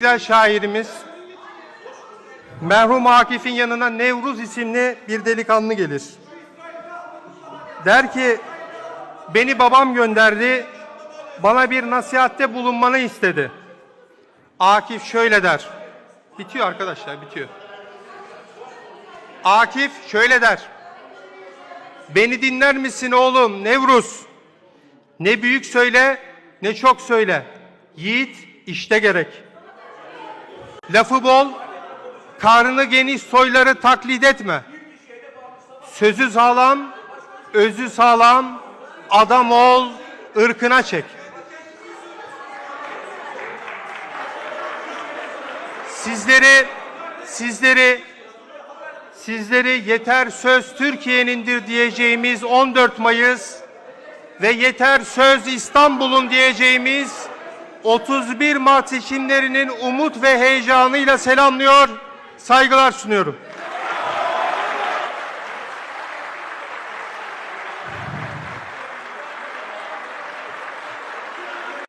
güzel şairimiz merhum Akif'in yanına Nevruz isimli bir delikanlı gelir. Der ki beni babam gönderdi bana bir nasihatte bulunmanı istedi. Akif şöyle der. Bitiyor arkadaşlar bitiyor. Akif şöyle der. Beni dinler misin oğlum Nevruz? Ne büyük söyle ne çok söyle. Yiğit işte gerek. Lafı bol, karnı geniş soyları taklit etme. Sözü sağlam, özü sağlam, adam ol, ırkına çek. Sizleri, sizleri, sizleri yeter söz Türkiye'nindir diyeceğimiz 14 Mayıs ve yeter söz İstanbul'un diyeceğimiz 31 Mart seçimlerinin umut ve heyecanıyla selamlıyor, saygılar sunuyorum.